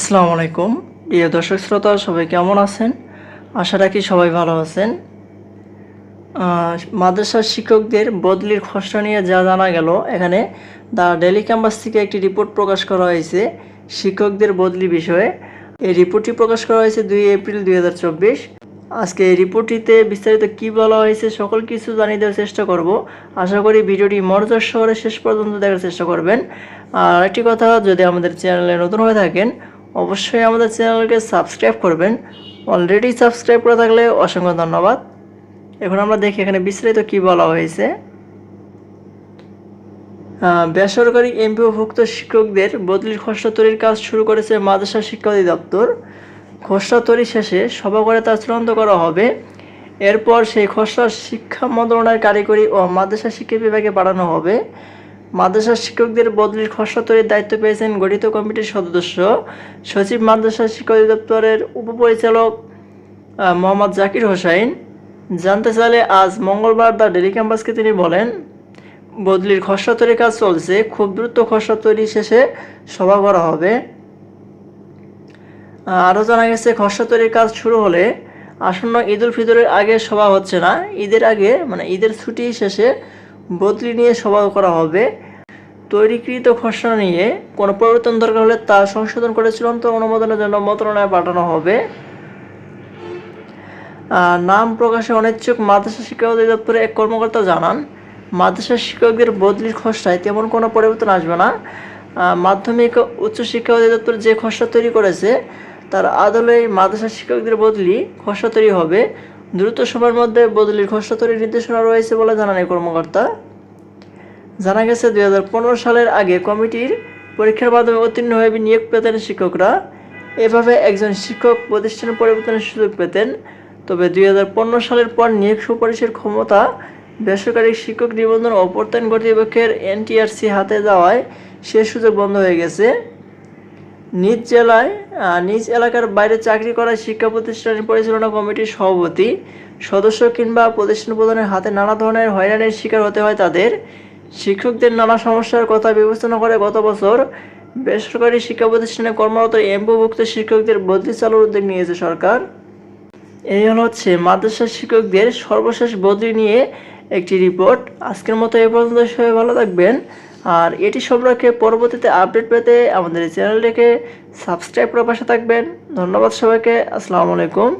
আসসালামু আলাইকুম। প্রিয় দর্শক শ্রোতা, সবাই কেমন আছেন? আশা রাখি সবাই ভালো আছেন। মাদ্রাসার শিক্ষকদের বদলির খসড়া নিয়ে যা জানা গেল, এখানে দ্য ডেলি ক্যাম্পাস থেকে একটি রিপোর্ট প্রকাশ করা হয়েছে শিক্ষকদের বদলি বিষয়ে। এই রিপোর্টটি প্রকাশ করা হয়েছে দুই এপ্রিল দুই হাজার চব্বিশ। আজকে এই রিপোর্টটিতে বিস্তারিত কি বলা হয়েছে সকল কিছু জানিয়ে দেওয়ার চেষ্টা করব। আশা করি ভিডিওটি মনোযোগ শহরে শেষ পর্যন্ত দেখার চেষ্টা করবেন। আর একটি কথা, যদি আমাদের চ্যানেলে নতুন হয়ে থাকেন অবশ্যই আমাদের চ্যানেলকে সাবস্ক্রাইব করবেন। অলরেডি সাবস্ক্রাইব করে থাকলে অসংখ্য ধন্যবাদ। এখন আমরা দেখি এখানে বিস্তারিত কি বলা হয়েছে। বেসরকারি এমপিওভুক্ত শিক্ষকদের বদলির খসড়া তৈরির কাজ শুরু করেছে মাদ্রাসা শিক্ষা অধিদপ্তর। খসড়া তৈরি শেষে সভা করে তা চূড়ান্ত করা হবে। এরপর সেই খসড়া শিক্ষা মন্ত্রণালয়ের কারিগরি ও মাদ্রাসা শিক্ষা বিভাগে পাঠানো হবে। মাদ্রাসা শিক্ষকদের বদলির খসড়া তৈরির দায়িত্ব পেয়েছেন গঠিত কমিটির সদস্য। সচিব মাদ্রাসা শিক্ষা অধিদপ্তরের উপপরিচালক মোহাম্মদ জাকির হোসাইন। জানতে চাইলে আজ মঙ্গলবার দ্য ডেলি ক্যাম্পাসকে তিনি বলেন, বদলির খসড়া তৈরির কাজ চলছে, খুব দ্রুত খসড়া তৈরি শেষে সভা করা হবে। আরও জানা গেছে খসড়া তৈরির কাজ শুরু হলে আসন্ন ঈদ উল ফিতরের আগে সভা হচ্ছে না। ঈদের আগে মানে ঈদের ছুটি শেষে বদলি নিয়ে সভা করা হবে। তৈরিকৃত খসড়া নিয়ে কোনো পরিবর্তন দরকার হলে তা সংশোধন করে চূড়ান্ত অনুমোদনের জন্য মন্ত্রণালয়ে পাঠানো হবে। নাম প্রকাশে অনিচ্ছুক মাদ্রাসা শিক্ষা অধিদপ্তরের এক কর্মকর্তা জানান, মাদ্রাসা শিক্ষকদের বদলির খসড়ায় তেমন কোনো পরিবর্তন আসবে না। মাধ্যমিক উচ্চশিক্ষা অধিদপ্তর যে খসড়া তৈরি করেছে, তার আদলে মাদ্রাসা শিক্ষকদের বদলি খসড়া তৈরি হবে। দ্রুত সময়ের মধ্যে বদলির খসড়া তৈরির নির্দেশনা রয়েছে বলে জানান এই কর্মকর্তা। জানা গেছে, দুই হাজার পনেরো সালের আগে কমিটির পরীক্ষার মাধ্যমে উত্তীর্ণ হয়ে নিয়োগ পেতেন শিক্ষকরা। এভাবে একজন শিক্ষক প্রতিষ্ঠানে পরিবর্তনের সুযোগ পেতেন। তবে দুই হাজার পনেরো সালের পর নিয়োগ সুপারিশের ক্ষমতা বেসরকারি শিক্ষক নিবন্ধন ও প্রত্যয়ন কর্তৃপক্ষের এনটিআরসি হাতে যাওয়ায় সে সুযোগ বন্ধ হয়ে গেছে। নিজ জেলায় নিজ এলাকার বাইরে চাকরি করা শিক্ষা প্রতিষ্ঠানের পরিচালনা কমিটির সভাপতি, সদস্য কিংবা প্রতিষ্ঠান প্রধানের হাতে নানা ধরনের হয়রানির শিকার হতে হয় তাদের। শিক্ষকদের নানা সমস্যার কথা বিবেচনা করে গত বছর বেসরকারি শিক্ষা প্রতিষ্ঠানে কর্মরত এমপিভুক্ত শিক্ষকদের বদলি চালুর উদ্যোগ নিয়েছে সরকার। এই হলো হচ্ছে মাদ্রাসা শিক্ষকদের সর্বশেষ বদলি নিয়ে একটি রিপোর্ট। আজকের মতো এ পর্যন্ত। সবাই ভালো থাকবেন। আর এটি সম্পর্কে পরবর্তীতে আপডেট পেতে আমাদের এই চ্যানেলটিকে সাবস্ক্রাইব করে পাশে থাকবেন। ধন্যবাদ সবাইকে। আসসালামু আলাইকুম।